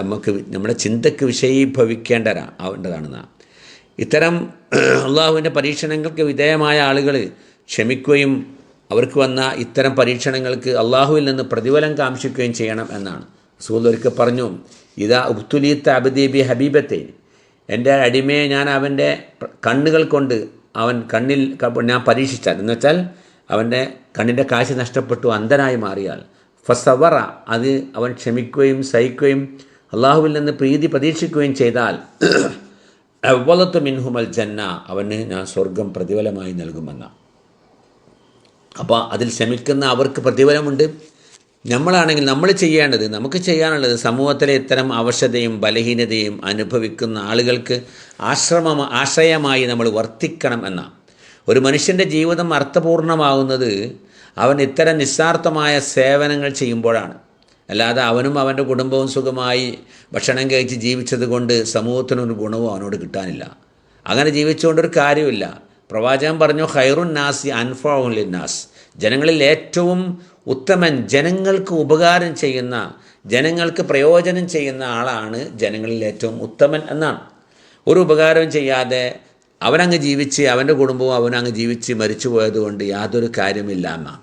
നമുക്ക് നമ്മുടെ ചിന്തയ്ക്ക് വിഷയീഭവിക്കേണ്ട ആവേണ്ടതാണെന്നാണ് ഇത്തരം അള്ളാഹുവിന്റെ പരീക്ഷണങ്ങൾക്ക് വിധേയമായ ആളുകൾ ക്ഷമിക്കുകയും അവർക്ക് വന്ന ഇത്തരം പരീക്ഷണങ്ങൾക്ക് അള്ളാഹുവിൽ നിന്ന് പ്രതിഫലം കാംക്ഷിക്കുകയും ചെയ്യണം എന്നാണ്. ഒരിക്കൽ പറഞ്ഞു ഇതാ ഉബ്തുലീത്ത അബദീബി ഹബീബത്തെ. എന്റെ അടിമയെ ഞാൻ അവന്റെ കണ്ണുകൾ കൊണ്ട് അവൻ കണ്ണിൽ ഞാൻ പരീക്ഷിച്ചാൽ. എന്ന് വെച്ചാൽ അവന്റെ കണ്ണിന്റെ കാശ് നഷ്ടപ്പെട്ടു അന്ധനായി മാറിയാൽ. ഫസവറ അത് അവൻ ക്ഷമിക്കുകയും സഹിക്കുകയും അള്ളാഹുവിൽ നിന്ന് പ്രീതി പ്രതീക്ഷിക്കുകയും ചെയ്താൽ അവലത്ത് മിൻഹുമൽ ജന്ന അവന് ഞാൻ സ്വർഗം പ്രതിഫലമായി നൽകുമെന്ന അപ്പോൾ അതിൽ ശ്രമിക്കുന്ന അവർക്ക് പ്രതിഫലമുണ്ട്. നമ്മളാണെങ്കിൽ നമ്മൾ ചെയ്യേണ്ടത് നമുക്ക് ചെയ്യാനുള്ളത് സമൂഹത്തിലെ ഇത്തരം അവശതയും ബലഹീനതയും അനുഭവിക്കുന്ന ആളുകൾക്ക് ആശ്രമ ആശ്രയമായി നമ്മൾ വർത്തിക്കണം എന്നാണ്. ഒരു മനുഷ്യന്റെ ജീവിതം അർത്ഥപൂർണമാകുന്നത് അവൻ ഇത്തരം നിസ്സാർത്ഥമായ സേവനങ്ങൾ ചെയ്യുമ്പോഴാണ്. അല്ലാതെ അവനും അവന്റെ കുടുംബവും സുഖമായി ഭക്ഷണം കഴിച്ച് ജീവിച്ചത് കൊണ്ട് സമൂഹത്തിനൊരു ഗുണവും അവനോട് കിട്ടാനില്ല. അങ്ങനെ ജീവിച്ചുകൊണ്ടൊരു കാര്യമില്ല പ്രവാചകൻ പറഞ്ഞു ഹൈറുൻ നാസി അൻഫാഹുൽ നാസ്. ജനങ്ങളിൽ ഏറ്റവും ഉത്തമൻ ജനങ്ങൾക്ക് ഉപകാരം ചെയ്യുന്ന ജനങ്ങൾക്ക് പ്രയോജനം ചെയ്യുന്ന ആളാണ് ജനങ്ങളിൽ ഏറ്റവും ഉത്തമൻ എന്നാണ്. ഒരു ഉപകാരവും ചെയ്യാതെ അവനങ്ങ് ജീവിച്ച് അവന്റെ കുടുംബവും അവനങ്ങ് ജീവിച്ച് മരിച്ചു പോയതുകൊണ്ട് യാതൊരു കാര്യമില്ല എന്നാണ്.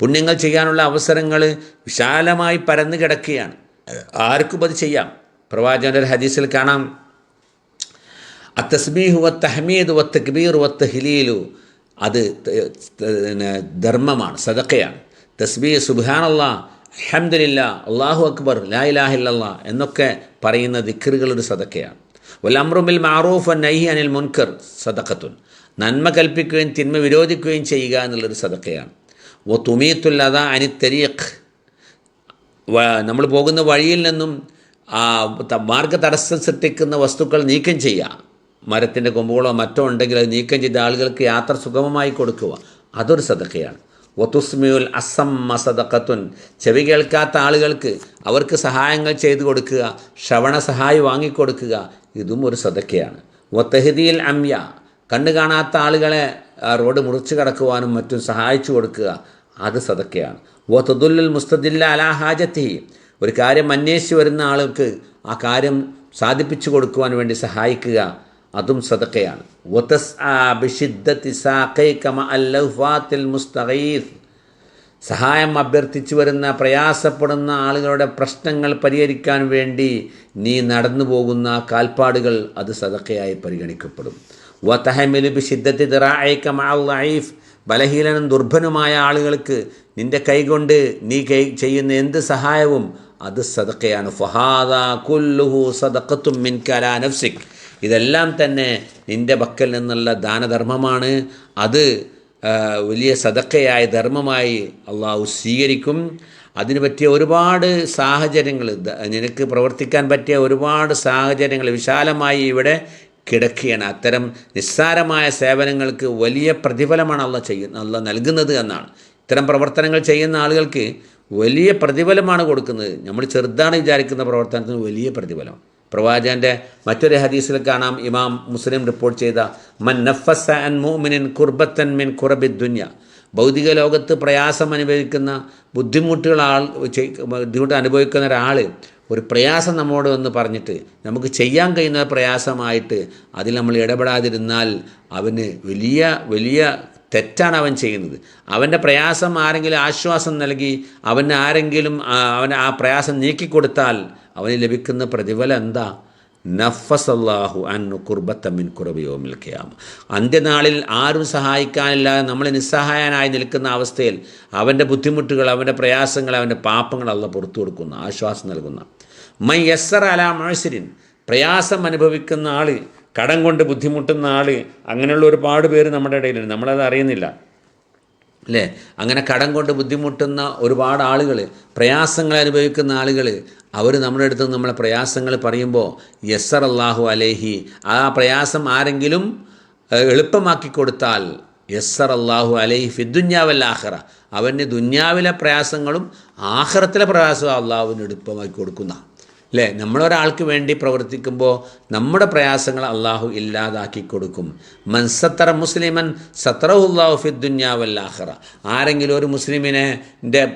പുണ്യങ്ങൾ ചെയ്യാനുള്ള അവസരങ്ങൾ വിശാലമായി പരന്നു കിടക്കുകയാണ്. ആർക്കും അത് ചെയ്യാം. പ്രവാചകന്റെ ഹദീസിൽ കാണാം. അത്തസ്ബീഹു വത്ത് അഹമീദ് വത്ത് കബീർ വത്ത് ഹിലീലു അത് ധർമ്മമാണ് സദക്കയാണ് തസ്ബീ സുബാനല്ല അഹമ്മദില്ല അള്ളാഹു അക്ബർ ലാ എന്നൊക്കെ പറയുന്ന ദിക്കറുകളുടെ സദക്കയാണ്. വലമ്രുമിൽ മാറൂഫ് നൈഹി അനിൽ മുൻകർ സദക്കത്തുൻ നന്മ കൽപ്പിക്കുകയും തിന്മ വിരോധിക്കുകയും ചെയ്യുക എന്നുള്ളൊരു സദക്കയാണ്. ഓ തുമീത്തുല്ലത അനി തെരിയഖ് നമ്മൾ പോകുന്ന വഴിയിൽ നിന്നും മാർഗ തടസ്സം സൃഷ്ടിക്കുന്ന വസ്തുക്കൾ നീക്കം ചെയ്യുക. മരത്തിന്റെ കൊമ്പുകളോ മറ്റോ ഉണ്ടെങ്കിൽ അത് നീക്കം ചെയ്ത ആളുകൾക്ക് യാത്ര സുഗമമായി കൊടുക്കുക. അതൊരു സദക്കയാണ്. ഒത്തുസ്മിയുൽ അസം സദക്കത്തുൻ ചെവി കേൾക്കാത്ത ആളുകൾക്ക് അവർക്ക് സഹായങ്ങൾ ചെയ്തു കൊടുക്കുക ശ്രവണ സഹായി വാങ്ങിക്കൊടുക്കുക ഇതും ഒരു സദക്കയാണ് ഒത്തഹദിയിൽ അമ്യ കണ്ണു കാണാത്ത ആളുകളെ റോഡ് മുറിച്ചു കടക്കുവാനും മറ്റും സഹായിച്ചു കൊടുക്കുക അത് സദക്കയാണ് ഓ മുസ്തദില്ല അലാ ഹാജത്തി ഒരു കാര്യം അന്വേഷിച്ച് വരുന്ന ആൾക്ക് ആ കാര്യം സാധിപ്പിച്ചു കൊടുക്കുവാൻ വേണ്ടി സഹായിക്കുക അതും സദക്കയാണ് സഹായം അഭ്യർത്ഥിച്ചു വരുന്ന പ്രയാസപ്പെടുന്ന ആളുകളുടെ പ്രശ്നങ്ങൾ പരിഹരിക്കാൻ വേണ്ടി നീ നടന്നു പോകുന്ന കാൽപ്പാടുകൾ അത് സദക്കയായി പരിഗണിക്കപ്പെടും. വത്തഹമിലുബി സിദ്ധത്തി ദിറായിക്ക ലൈഫ് ബലഹീനനും ദുർബനുമായ ആളുകൾക്ക് നിന്റെ കൈകൊണ്ട് നീ കൈ ചെയ്യുന്ന എന്ത് സഹായവും അത് സദക്കയാണ് ഫഹാദ കുല്ലുഹു സദക്കത്തും മിൻ നഫ്സിക്. ഇതെല്ലാം തന്നെ നിന്റെ പക്കൽ നിന്നുള്ള ദാനധർമ്മമാണ്. അത് വലിയ സദക്കയായ ധർമ്മമായി അള്ളാഹു സ്വീകരിക്കും. അതിന് പറ്റിയ ഒരുപാട് സാഹചര്യങ്ങൾ നിനക്ക് പ്രവർത്തിക്കാൻ പറ്റിയ ഒരുപാട് സാഹചര്യങ്ങൾ വിശാലമായി ഇവിടെ കിടക്കുകയാണ്. അത്തരം നിസ്സാരമായ സേവനങ്ങൾക്ക് വലിയ പ്രതിഫലമാണ് അള്ള ചെയ്യുന്നത് അള്ള നൽകുന്നത് എന്നാണ്. ഇത്തരം പ്രവർത്തനങ്ങൾ ചെയ്യുന്ന ആളുകൾക്ക് വലിയ പ്രതിഫലമാണ് കൊടുക്കുന്നത്. നമ്മൾ ചെറുതാണ് വിചാരിക്കുന്ന പ്രവർത്തനത്തിന് വലിയ പ്രതിഫലം. പ്രവാചകന്റെ മറ്റൊരു ഹദീസിൽ കാണാം. ഇമാം മുസ്ലിം റിപ്പോർട്ട് ചെയ്ത മൻ നഫസ അൻ മുഅ്മിനിൻ കുർബത്തൻ മിൻ കുറബി ദുന്യ. ഭൗതിക ലോകത്ത് പ്രയാസം അനുഭവിക്കുന്ന ബുദ്ധിമുട്ടുകൾ ആൾ ബുദ്ധിമുട്ട് അനുഭവിക്കുന്ന ഒരാൾ ഒരു പ്രയാസം നമ്മോട് എന്ന് പറഞ്ഞിട്ട് നമുക്ക് ചെയ്യാൻ കഴിയുന്ന പ്രയാസമായിട്ട് അതിൽ നമ്മൾ ഇടപെടാതിരുന്നാൽ അവന് വലിയ വലിയ തെറ്റാണ് അവൻ ചെയ്യുന്നത്. അവന്റെ പ്രയാസം ആരെങ്കിലും ആശ്വാസം നൽകി അവന് ആരെങ്കിലും അവൻ ആ പ്രയാസം നീക്കിക്കൊടുത്താൽ അവന് ലഭിക്കുന്ന പ്രതിഫലം എന്താ? നഫസല്ലാഹു അന്നു കുർബത്തമ്മിൻ കുറബിയോമിൽ ഖിയാമ. അന്ത്യനാളിൽ ആരും സഹായിക്കാനില്ലാതെ നമ്മൾ നിസ്സഹായനായി നിൽക്കുന്ന അവസ്ഥയിൽ അവന്റെ ബുദ്ധിമുട്ടുകൾ അവന്റെ പ്രയാസങ്ങൾ അവന്റെ പാപങ്ങൾ അല്ല പുറത്തു കൊടുക്കുന്ന ആശ്വാസം നൽകുന്ന. മൈ യസ്സർ അല മഴസിരിൻ പ്രയാസം അനുഭവിക്കുന്ന ആൾ കടം കൊണ്ട് ബുദ്ധിമുട്ടുന്ന ആൾ അങ്ങനെയുള്ള ഒരുപാട് പേര് നമ്മുടെ ഇടയിലുണ്ട്. നമ്മളത് അറിയുന്നില്ല. അല്ലേ? അങ്ങനെ കടം കൊണ്ട് ബുദ്ധിമുട്ടുന്ന ഒരുപാട് ആളുകൾ പ്രയാസങ്ങൾ അനുഭവിക്കുന്ന ആളുകൾ അവർ നമ്മുടെ അടുത്ത് നമ്മളെ പ്രയാസങ്ങൾ പറയുമ്പോൾ യസ്സർ അള്ളാഹു അലേഹി. ആ പ്രയാസം ആരെങ്കിലും എളുപ്പമാക്കി കൊടുത്താൽ യസ്സർ അള്ളാഹു അലൈഹി ഫിദ്ദുഞ്ഞാവൽ ആഹ്റ അവന് ദുന്യാവിലെ പ്രയാസങ്ങളും ആഹ്റത്തിലെ പ്രയാസവും അള്ളാഹുവിന് എളുപ്പമാക്കി കൊടുക്കുന്ന അല്ലേ നമ്മളൊരാൾക്ക് വേണ്ടി പ്രവർത്തിക്കുമ്പോൾ നമ്മുടെ പ്രയാസങ്ങൾ അള്ളാഹു ഇല്ലാതാക്കി കൊടുക്കും. മൻ സത്തറ മുസ്ലിമൻ സത്തറഹുല്ലാഹു ഫിദ്ദുന്യാവല്ലാഹറ ആരെങ്കിലും ഒരു മുസ്ലിമിനെ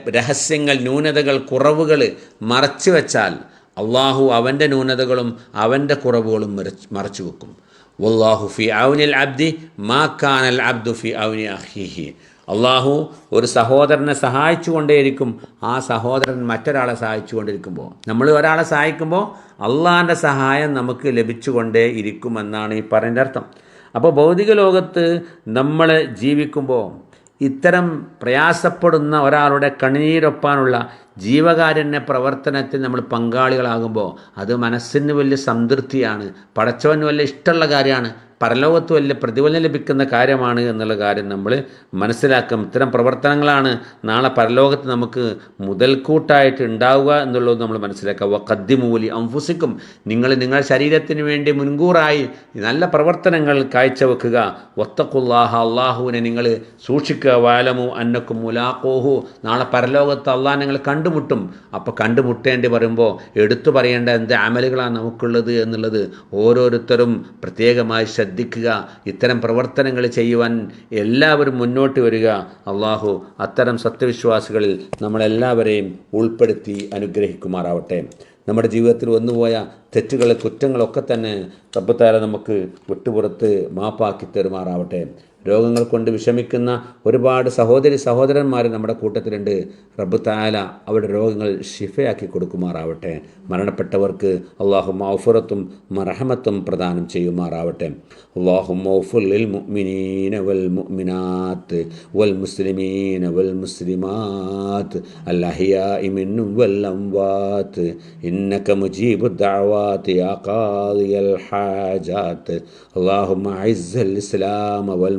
രഹസ്യങ്ങൾ ന്യൂനതകൾ കുറവുകൾ മറച്ചു വെച്ചാൽ അള്ളാഹു അവന്റെ ന്യൂനതകളും അവന്റെ കുറവുകളും മറച്ചു വെക്കും. വല്ലാഹു ഫി ഔനിൽ അബ്ദി മാ കാനൽ അബ്ദു ഫി ഔനി അഹിഹി അള്ളാഹു ഒരു സഹോദരനെ സഹായിച്ചുകൊണ്ടേയിരിക്കും. ആ സഹോദരൻ മറ്റൊരാളെ സഹായിച്ചുകൊണ്ടിരിക്കുമ്പോൾ. നമ്മൾ ഒരാളെ സഹായിക്കുമ്പോൾ അള്ളാഹിന്റെ സഹായം നമുക്ക് ലഭിച്ചുകൊണ്ടേ ഇരിക്കുമെന്നാണ് ഈ പറയുന്ന അർത്ഥം. അപ്പോൾ ഭൗതിക ലോകത്ത് നമ്മൾ ജീവിക്കുമ്പോൾ ഇത്തരം പ്രയാസപ്പെടുന്ന ഒരാളുടെ കണ്ണീരൊപ്പാനുള്ള ജീവകാരുണ്യ പ്രവർത്തനത്തിൽ നമ്മൾ പങ്കാളികളാകുമ്പോൾ അത് മനസ്സിന് വലിയ സംതൃപ്തിയാണ്. പടച്ചവന് വലിയ ഇഷ്ടമുള്ള കാര്യമാണ്. പരലോകത്ത് വലിയ പ്രതിഫലം ലഭിക്കുന്ന കാര്യമാണ് എന്നുള്ള കാര്യം നമ്മൾ മനസ്സിലാക്കും. ഇത്തരം പ്രവർത്തനങ്ങളാണ് നാളെ പരലോകത്ത് നമുക്ക് മുതൽക്കൂട്ടായിട്ട് ഉണ്ടാവുക എന്നുള്ളത് നമ്മൾ മനസ്സിലാക്കുക. വ കദ്ദിമൂലി അംഫുസിക്കും നിങ്ങൾ നിങ്ങളുടെ ശരീരത്തിന് വേണ്ടി മുൻകൂറായി നല്ല പ്രവർത്തനങ്ങൾ കാഴ്ചവെക്കുക. ഒത്തക്കുല്ലാഹ അള്ളാഹുവിനെ നിങ്ങൾ സൂക്ഷിക്കുക. വാലമു അന്നക്കും മുലാക്കോഹു നാളെ പരലോകത്ത് അള്ളാഹ് നിങ്ങൾ കണ്ടുമുട്ടും. അപ്പോൾ കണ്ടുമുട്ടേണ്ടി വരുമ്പോൾ എടുത്തു പറയേണ്ട എന്ത് അമലുകളാണ് നമുക്കുള്ളത് എന്നുള്ളത് ഓരോരുത്തരും പ്രത്യേകമായി ശ്രദ്ധിക്കുക. ഇത്തരം പ്രവർത്തനങ്ങൾ ചെയ്യുവാൻ എല്ലാവരും മുന്നോട്ട് വരിക. അള്ളാഹു അത്തരം സത്യവിശ്വാസികളിൽ നമ്മളെല്ലാവരെയും ഉൾപ്പെടുത്തി അനുഗ്രഹിക്കുമാറാവട്ടെ. നമ്മുടെ ജീവിതത്തിൽ വന്നുപോയ തെറ്റുകൾ കുറ്റങ്ങളൊക്കെ തന്നെ റബ്ബത്താല നമുക്ക് വിട്ടുപുറത്ത് മാപ്പാക്കി തെരുമാറാവട്ടെ. രോഗങ്ങൾ കൊണ്ട് വിഷമിക്കുന്ന ഒരുപാട് സഹോദരി സഹോദരന്മാർ നമ്മുടെ കൂട്ടത്തിലുണ്ട്. റബ്ബ് താല അവരുടെ രോഗങ്ങൾ ഷിഫയാക്കി കൊടുക്കുമാറാവട്ടെ. മരണപ്പെട്ടവർക്ക് അള്ളാഹു മൗഫുറത്തും മറഹമത്തും പ്രദാനം ചെയ്യുമാറാവട്ടെ. അള്ളാഹു മൗഫുൽ മുഅ്മിനീന വൽ മുഅ്മിനാത്ത് വൽ മുസ്ലിമീന വൽ മുസ്ലിമാത്ത് വൽ അംവാത്ത് ഇന്നക യാ ഹാജാത്ത്. അല്ലാഹുമ്മ ഇസ്ലാമ വൽ